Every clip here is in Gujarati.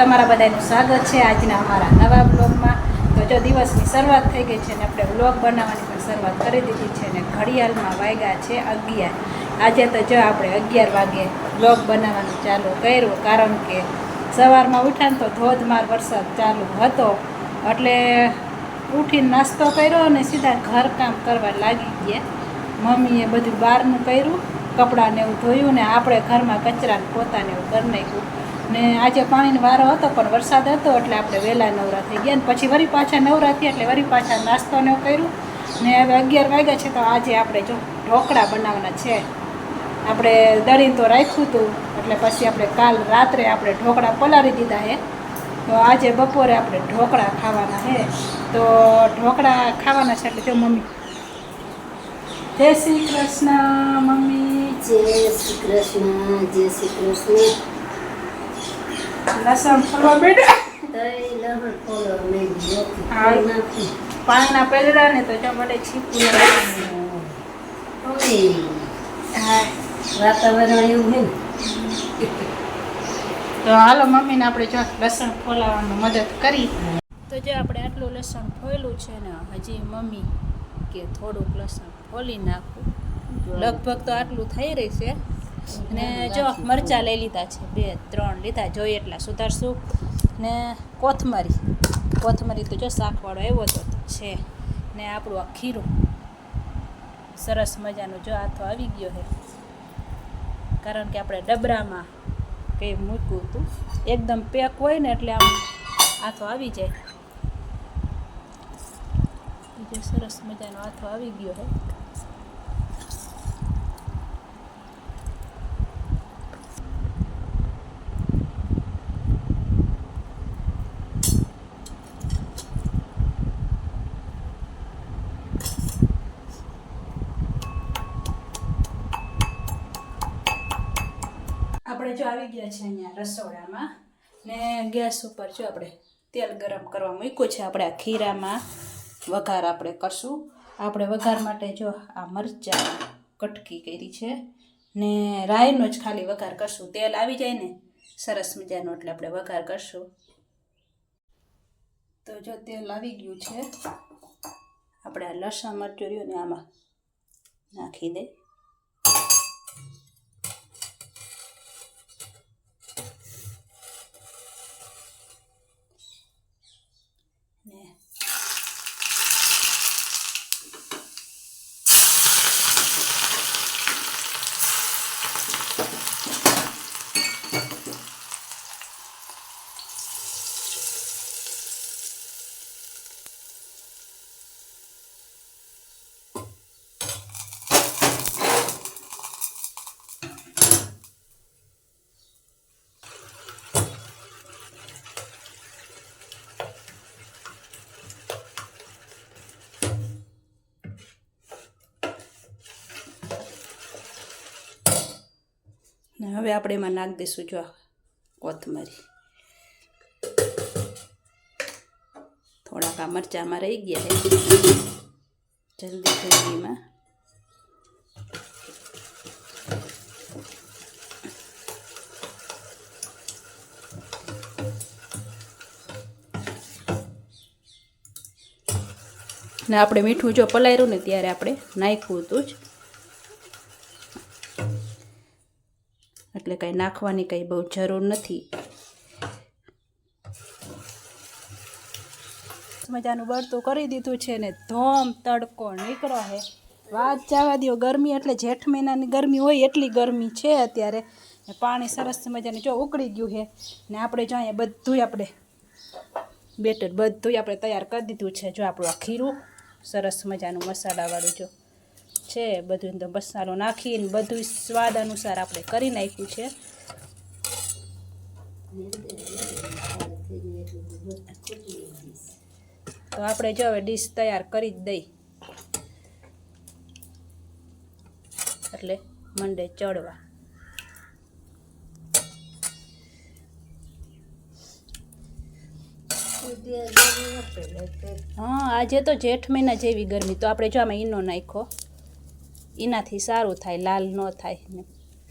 તમારા બધાનું સ્વાગત છે આજના અમારા નવા બ્લોગમાં તો જો દિવસની શરૂઆત થઈ ગઈ છે ને આપણે બ્લોગ બનાવવાની પણ શરૂઆત કરી દીધી છે ને ઘડિયાળમાં વાગ્યા છે અગિયાર. આજે તો જો આપણે અગિયાર વાગે બ્લોગ બનાવવાનું ચાલુ કર્યું, કારણ કે સવારમાં ઉઠાને તો ધોધમાર વરસાદ ચાલુ હતો. એટલે ઉઠીને નાસ્તો કર્યો અને સીધા ઘરકામ કરવા લાગી ગયા. મમ્મીએ બધું બહારનું કર્યું કપડાને એવું ધોયું ને આપણે ઘરમાં કચરાને પોતાને એવું કરી નાખ્યું. ને આજે પાણીનો વારો હતો, પણ વરસાદ હતો, એટલે આપણે વહેલા નવરા થઈ ગયા. ને પછી વળી પાછા નવરા થયા, એટલે વળી પાછા નાસ્તો ને કર્યું. ને હવે અગિયાર વાગ્યા છે, તો આજે આપણે જો ઢોકળા બનાવવાના છે. આપણે દળીને તો રાખ્યું હતું, એટલે પછી આપણે કાલ રાત્રે આપણે ઢોકળા પલાળી દીધા હે તો આજે બપોરે આપણે ઢોકળા ખાવાના હે તો ઢોકળા ખાવાના છે, એટલે જો મમ્મી. જય શ્રી કૃષ્ણ, મમ્મી. જય શ્રી કૃષ્ણ, જય શ્રી કૃષ્ણ. લસણ ફરવા બેઠા. પાણીના પેલડા ને તો છીપું હા. વાતાવરણ એવું હે ને. તો હાલો મમ્મીને આપણે જો લસણ ફોલાવવાનું મદદ કરી. તો જે આપણે આટલું લસણ ફોયલું છે ને હજી મમ્મી કે થોડુંક લસણ ફોલી નાખું. લગભગ તો આટલું થઈ રહી છે. ને જો મરચાં લઈ લીધા છે, બે, ત્રણ લીધા જોઈએ એટલા સુધારશું. ને કોથમરી કોથમરી તો જો શાકવાળો એવો તો છે. ને આપણું આ ખીરું, સરસ મજાનું જો હાથો આવી ગયો છે. કારણ કે આપણે ડબરામાં કંઈ મૂક્યું હતું. એકદમ પેક હોય ને એટલે આમ હાથો આવી જાય. બીજો સરસ મજાનો હાથો આવી ગયો છે. આપણે જો આવી ગયા છે અહીંયા રસોડામાં. ને ગેસ ઉપર જો આપણે તેલ ગરમ કરવા મૂક્યું છે. આપણે આ ખીરામાં વઘાર આપણે કરશું. આપણે વઘાર માટે જો આ મરચાં કટકી કરી છે. ને રાઈનો જ ખાલી વઘાર કરશું. તેલ આવી જાય ને, સરસ મજાનો એટલે આપણે વઘાર કરશું. તો જો તેલ આવી ગયું છે. આપણે આ લસણ, મરચું રહ્યું ને આમાં નાખી દે ને ને હવે આપણે એમાં નાખી દઈશું જો કોથમરી. થોડાક આ મરચાંમાં રહી ગયા છે. જલ્દી જલ્દીમાં ને આપણે મીઠું જો પલાયરું ને ત્યારે આપણે નાખ્યું હતું જ. એટલે કંઈ નાખવાની કંઈ બહુ જરૂર નથી. મજાનું બળતું કરી દીધું છે ને ધોમ તડકો નીકળો હે વાત જવા દો ગરમી એટલે જેઠ મહિનાની ગરમી હોય એટલી ગરમી છે અત્યારે. પાણી સરસ મજાનું જો ઉકળી ગયું છે. ને આપણે જો અહીંયા બધુંય આપણે બેટર બધુંય આપણે તૈયાર કરી દીધું છે. જો આપણું આ ખીરું, સરસ મજાનું મસાલાવાળું જો. છે, બધું તો મસાલો નાખીને બધું સ્વાદ અનુસાર આપણે કરી નાખ્યું છે. તો આપણે જો હવે ડીશ તૈયાર કરી જ દઈ. એટલે મંડે ચડવા. હા, આજે તો જેઠ મહિના જેવી ગરમી, તો આપણે જો આમાં ઈનો નાખ્યો. એનાથી સારું થાય, લાલ ન થાય ને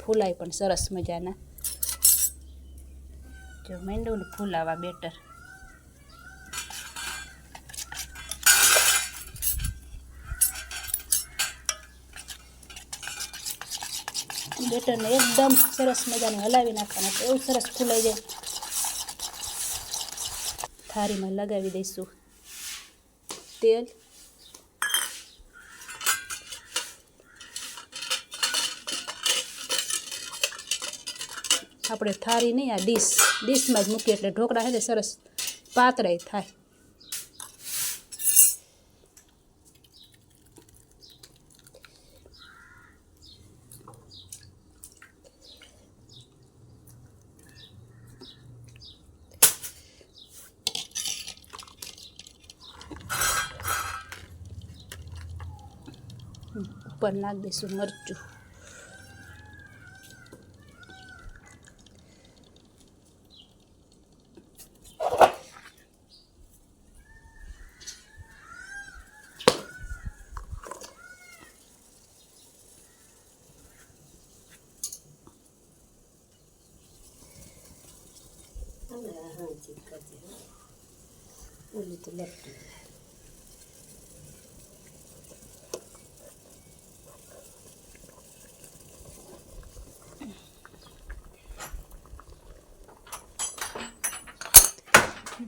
ફૂલાય પણ સરસ મજાના. જો માંડવું ને ફૂલાવા બેટર. બેટરને એકદમ સરસ મજાનું હલાવી નાખવાનું તો એવું સરસ ફૂલાઈ જાય. થાળીમાં લગાવી દઈશું. તેલ. આપણે થાળી નહીં, આ ડીશ. ડીશમાં જ મૂકીએ એટલે ઢોકળા છે સરસ પાતળાય થાય. ઉપર નાખી દઈશું મરચું. હાંચી કરજે. ઓલી તો લપટી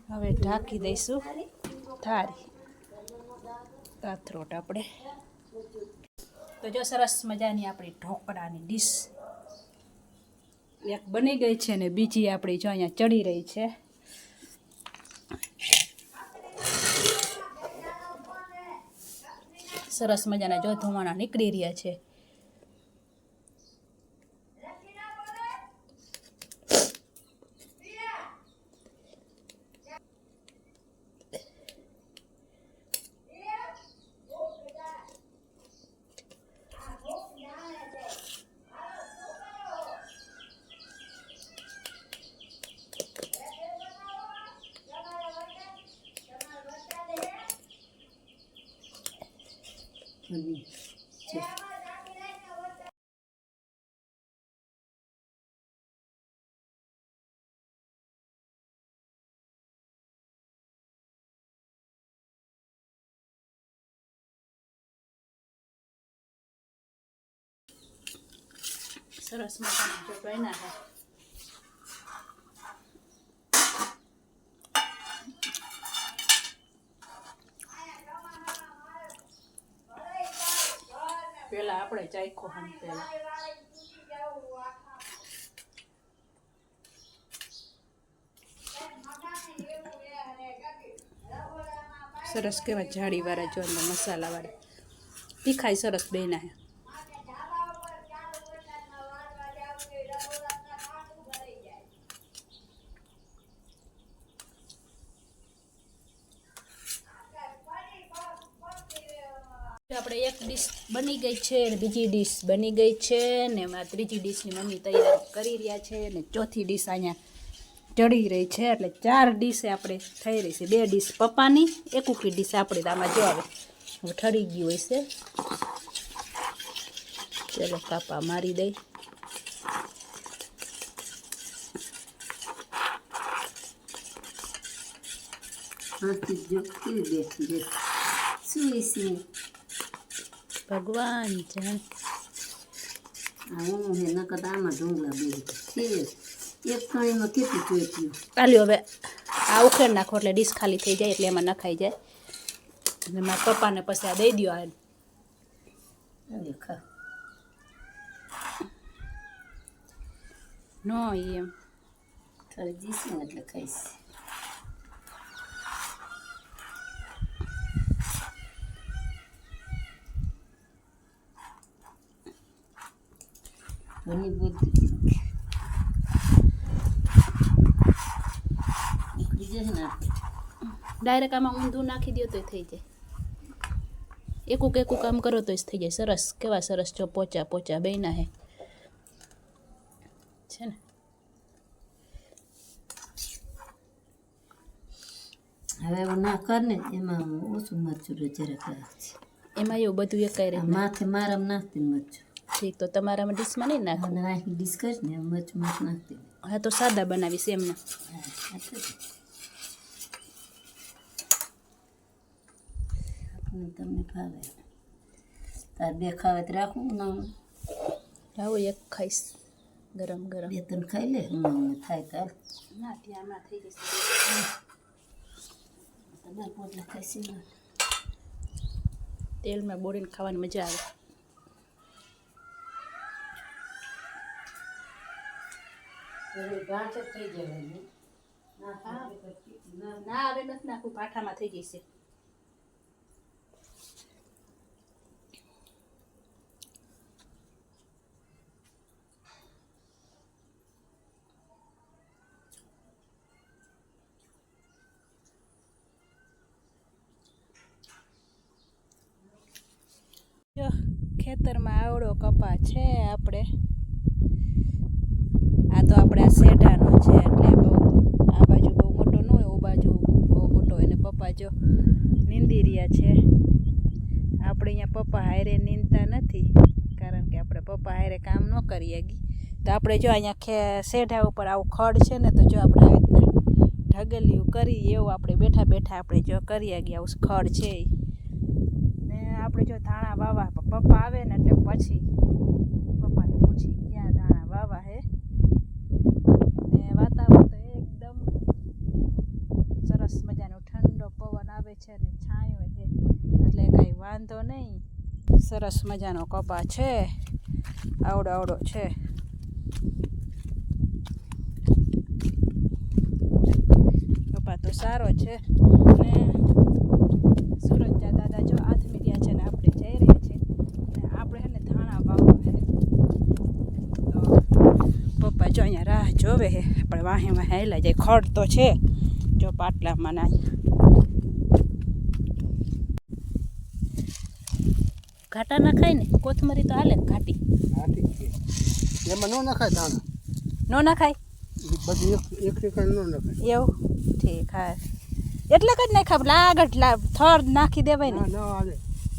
હવે ઢાંકી દઈશું. થાળી. કાથરોટ આપણે. તો જો સરસ મજાની આપણી ઢોકળાની ડીશ. એક બની ગઈ છે ને બીજી આપણી જો અહીંયા ચડી રહી છે. સરસ મજાના જો ધુમાડા નીકળી રહ્યા છે. બની છે સરસ મજાના જો બન્યા છે પેલા આપણે ચાખો હમ પેલા સરસ કેવા જાળીવાળા જો અંદર મસાલા વાળા તીખાય સરસ બેના આપણે એક ડીશ બની ગઈ છે અને બીજી ડીશ બની ગઈ છે ને એમાં ત્રીજી ડીશની મમ્મી તૈયાર કરી રહ્યા છે ને ચોથી ડીશ અહીંયા ચડી રહી છે. એટલે ચાર ડીશે આપણે થઈ રહી છે. બે ડીશ પપ્પાની એક ઉકી ડીશ આપણી આમાં જો આવે. હવે ઠરી ગયું હોય છે. ચલો કાપા મારી દઈ હાથી શું ભગવાન જાણ આ હું નકર આમાં ઢોંગલા છે એક કણીમાં કેટલું ચોટ્યું આલ્યો હવે આ ઉખેડ નાખો એટલે ડીશ ખાલી થઈ જાય એટલે એમાં નખાઈ જાય. અને મારા પપ્પાને પછી આ દઈ દો આ નો એમ. થઈ જઈશ ને એટલે ખાઈશ. આપણે ડાયરેક્ટ આમાં ઊંધું નાખી દો તોય થઈ જાય. એકુક એકું કામ કરો તો જ થઈ જાય. સરસ. કેવા સરસ જો પોચા પોચા બેના હે. છે ને? હવે એવું ના કર ને એમાં ઓછું મરચું જરાક એમાં એવું બધું રહે માથે મારામાં નાખતી મરચું. ઠીક તો તમારામાં ડીશમાં નહીં નાખો? અને નાખી ડીશ કરીશ ને એમ મરચું નાખતી હા તો સાદા બનાવીશ એમને તમને ભાવે તાર બે ખાવે તો રાખવું ના આવો એક ખાઈશ ગરમ ગરમ. બે ત્રણ ખાઈ લે થાય તાર. ના ત્યાંમાં થઈ જશે. તમારે પોટલા ખાઈશ તેલમાં બોળીને ખાવાની મજા આવે. ના. હવે નથી નાખવું પાઠામાં થઈ જશે. ખેતરમાં આવડો કપા છે આપણે. તો આપણે આ શેઢાનો છે એટલે બહુ આ બાજુ બહુ મોટો ન હોય ઓ બાજુ બહુ મોટો હોય. ને પપ્પા જો નીંદી રહ્યા છે. આપણે અહીંયા પપ્પા હારે નીંદતા નથી, કારણ કે આપણે પપ્પા હારે કામ ન કરીએ તો આપણે જો અહીંયા ખે શેઢા ઉપર આવું ખડ છે ને, તો જો આપણે આવી રીતના ઢગલિયું કરી એવું આપણે બેઠા બેઠા આપણે જો કરીએ ગયા આવું ખડ છે ને આપણે જો ધાણા વાવા પપ્પા આવે ને એટલે પછી પપ્પાને પૂછી ક્યાં ધાણા વાવા હે ને વાતાવરણ તો એકદમ સરસ મજાનો ઠંડો પવન આવે છે ને છાંયો છે એટલે કાંઈ વાંધો નહીં. સરસ મજાનો કપા છે. આવડો આવડો છે. કપા તો સારો છે. ને સુરજના દાદા જો આથમી રહ્યા છે ને આપણે જઈ રહ્યા છે ને આપણે એને ધાણા વાવવા છે. પપ્પા જો અહીંયા રાહ જોવે આપણે વાહે વાહે હેલા જાય. ખડ તો છે. જો પાટલામાં ના ઘાટા ના ખાય ને કોથમરી તો હાલે ઘાટી એમાં ન નખાય દાણા? નો ના ખાય એ બધું એક એક ન નખાય. એવું? ઠીક હા. એટલે કઈ નાખા લાગટ આગળ થર નાખી દેવાય ને.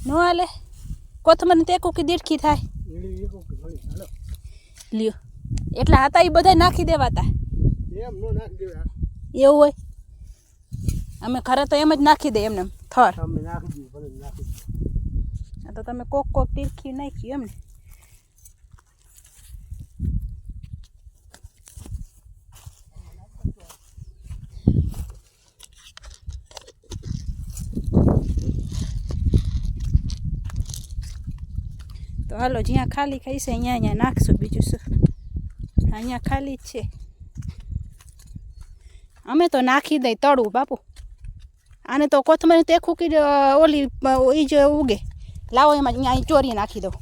ન હાલે. કોથમરી તો કુકી દીડખી થાય. લ્યો. એટલા હતા એ બધા નાખી દેવાતા. એવું હોય? અમે ઘરે તો એમ જ નાખી દે એમને એમ, થર. નાખી તો તમે કોક કોક તીરખી નાખી એમ ને તો હાલો, જ્યાં ખાલી ખાઈ છે, અહીંયા અહીંયા નાખશું બીજું શું. અહીંયા ખાલી જ છે. અમે તો નાખી દઈ તળું બાપુ. આને તો કોથમરી તે ખૂકી ઓલી ઈ જ ઉગે. લાવો એમાં અહીંયા અહીં ચોરી નાખી દઉં.